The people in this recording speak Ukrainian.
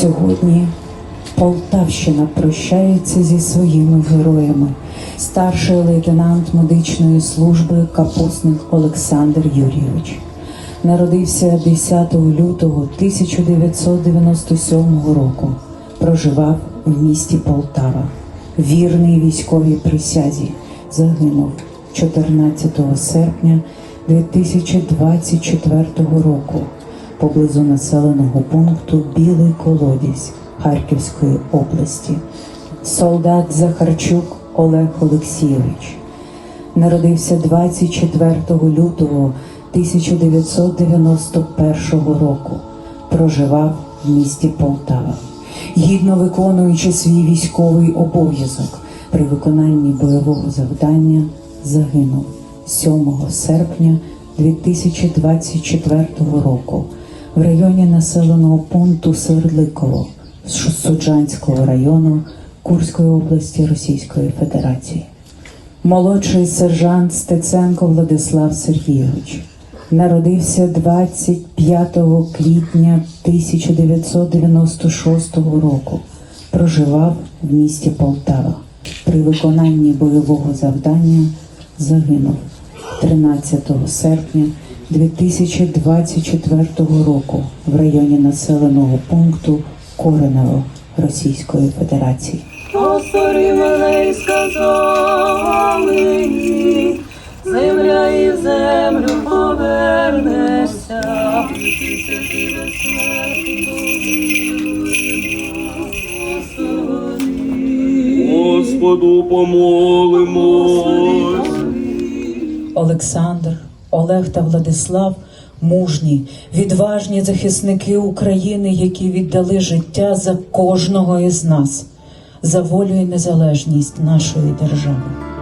Сьогодні Полтавщина прощається зі своїми героями. Старший лейтенант медичної служби капусник Олександр Юрійович. Народився 10 лютого 1997 року. Проживав в місті Полтава. Вірний військовій присязі загинув 14 серпня 2024 року поблизу населеного пункту Білий Колодязь Харківської області. Солдат Захарчук Олег Олексійович народився 24 лютого 1991 року. Проживав в місті Полтава, гідно виконуючи свій військовий обов'язок при виконанні бойового завдання, загинув 7 серпня 2024 року в районі населеного пункту Свердликово Суджанського району Курської області Російської Федерації. Молодший сержант Стеценко Владислав Сергійович народився 25 квітня 1996 року. Проживав в місті Полтава. При виконанні бойового завдання загинув 13 серпня 2024 року в районі населеного пункту Кореново Російської Федерації. Просторі мене сказали земля і в землю повернешся. Господу помолимось. Олександр, Олег та Владислав мужні, відважні захисники України, які віддали життя за кожного із нас, за волю і незалежність нашої держави.